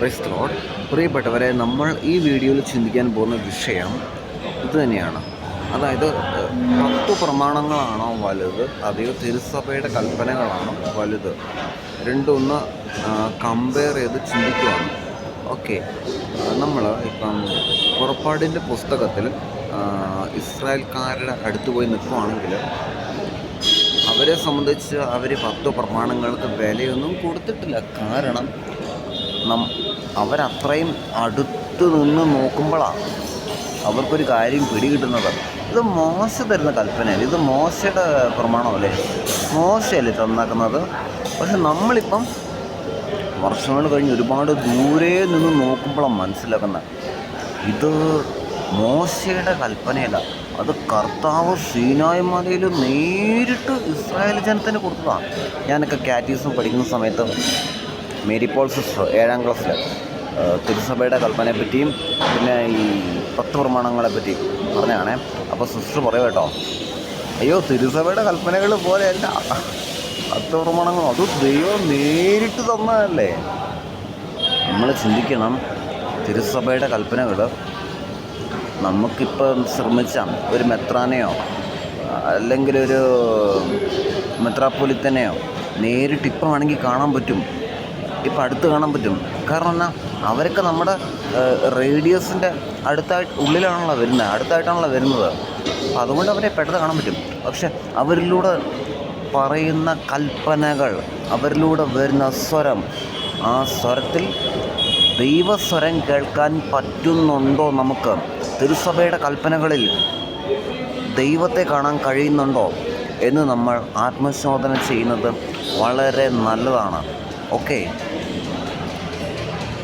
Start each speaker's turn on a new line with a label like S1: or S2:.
S1: Christ പ്രിയപ്പെട്ടവരെ നമ്മൾ ഈ വീഡിയോയിൽ ചിന്തിക്കാൻ പോകുന്ന വിഷയം ഇതുതന്നെയാണ് അതായത് പത്ത് പ്രമാണങ്ങളാണോ വലുത്? അതെയോ തിരുസഭയുടെ കൽപ്പനകളാണോ വലുത്? രണ്ടൊന്ന് കമ്പയർ ചെയ്ത് ചിന്തിക്കുവാണ്. ഓക്കെ നമ്മൾ ഇപ്പം പുറപ്പാടിന്റെ പുസ്തകത്തിൽ ഇസ്രായേൽക്കാരുടെ അടുത്ത് പോയി നിൽക്കുവാണെങ്കിൽ അവരെ സംബന്ധിച്ച് അവർ പത്ത് പ്രമാണങ്ങൾക്ക് വിലയൊന്നും കൊടുത്തിട്ടില്ല. കാരണം നം അവരത്രയും അടുത്ത് നിന്ന് നോക്കുമ്പോഴാണ് അവർക്കൊരു കാര്യം പിടികിട്ടുന്നത്. ഇത് മോശ തരുന്ന കൽപ്പനയല്ല? ഇത് മോശയുടെ പ്രമാണമല്ലേ? മോശമല്ലേ തന്നാക്കുന്നത്? പക്ഷെ നമ്മളിപ്പം വർഷങ്ങൾ കഴിഞ്ഞ് ഒരുപാട് ദൂരെ നിന്ന് നോക്കുമ്പോഴാണ് മനസ്സിലാക്കുന്നത് ഇത് മോശയുടെ കൽപ്പനയല്ല. അത് കർത്താവ് സീനായ് മലയിൽ നേരിട്ട് ഇസ്രായേൽ ജനത്തിന് കൊടുത്തതാണ് ഞാനൊക്കെ കാറ്റീസും പഠിക്കുന്ന സമയത്ത് മേരി പോൾ സിസ്റ്റർ ഏഴാം ക്ലാസ്സിൽ തിരുസഭയുടെ കൽപ്പനയെപ്പറ്റിയും പിന്നെ ഈ പത്ത് പ്രമാണങ്ങളെ പറ്റി പറഞ്ഞാണേ അപ്പോൾ സിസ്റ്റർ പറയും കേട്ടോ. അയ്യോ തിരുസഭയുടെ കൽപ്പനകൾ പോലെയല്ല പത്ത് പ്രമാണങ്ങൾ അത് ദൈവം നേരിട്ട് തന്നതല്ലേ? നമ്മൾ ചിന്തിക്കണം തിരുസഭയുടെ കൽപ്പനകൾ നമുക്കിപ്പം ശ്രമിച്ചാൽ ഒരു മെത്രാനെയോ അല്ലെങ്കിൽ ഒരു മെത്രാപ്പൊലിത്തനെയോ നേരിട്ട് ഇപ്പം വേണമെങ്കിൽ കാണാൻ പറ്റും. ഇപ്പം അടുത്ത് കാണാൻ പറ്റും. കാരണം എന്നാൽ അവരൊക്കെ നമ്മുടെ റേഡിയസിന്റെ അടുത്തായിട്ട് ഉള്ളിലാണല്ലോ വരുന്നത് അടുത്തായിട്ടാണല്ലോ വരുന്നത്. അപ്പം അതുകൊണ്ട് അവരെ പെട്ടെന്ന് കാണാൻ പറ്റും. പക്ഷെ അവരിലൂടെ പറയുന്ന കൽപ്പനകൾ അവരിലൂടെ വരുന്ന സ്വരം ആ സ്വരത്തിൽ ദൈവസ്വരം കേൾക്കാൻ പറ്റുന്നുണ്ടോ നമുക്ക്? തിരുസഭയുടെ കൽപ്പനകളിൽ ദൈവത്തെ കാണാൻ കഴിയുന്നുണ്ടോ എന്ന് നമ്മൾ ആത്മശോധന ചെയ്യുന്നത് വളരെ നല്ലതാണ്. ഓക്കെ